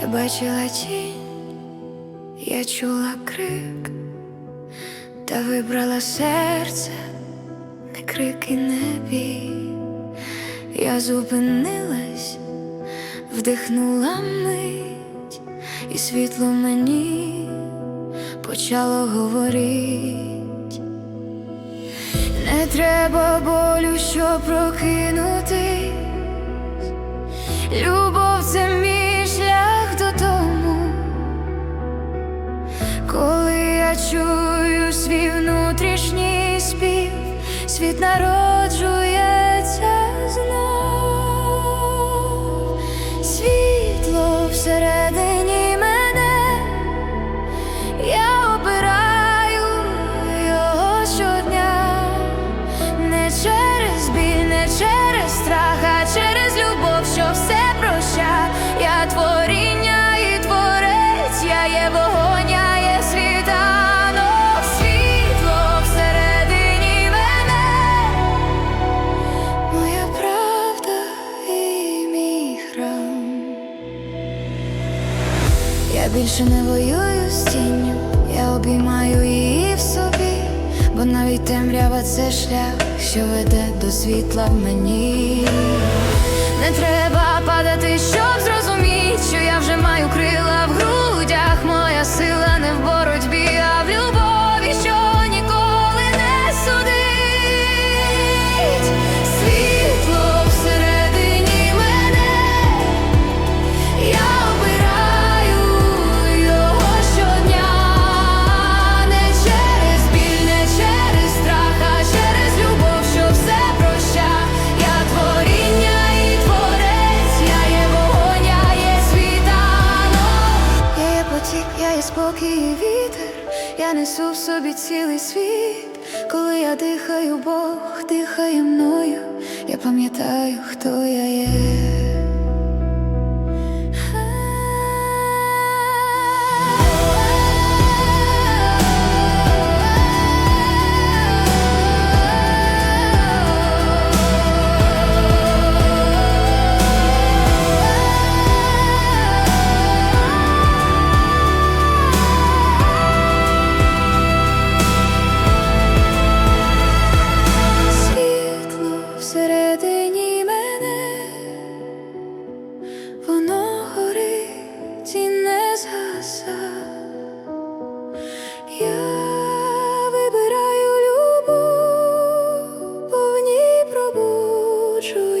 Я бачила тінь, я чула крик, та вибрала серце, не крик і не бій. Я зупинилась, вдихнула мить, і світло мені почало говорить. Не треба болю, щоб прокинутись. Любов це мій шлях додому. Коли я чую свій внутрішній спів, світ народжується більше не воюю з тінню, я обіймаю її в собі, бо навіть темрява це шлях, що веде до світла в мені. Не треба падати, щоб зрозуміти, я і спокій і вітер. Я несу в собі цілий світ. Коли я дихаю, Бог дихає мною. Я пам'ятаю, хто я є. Je suis sûr.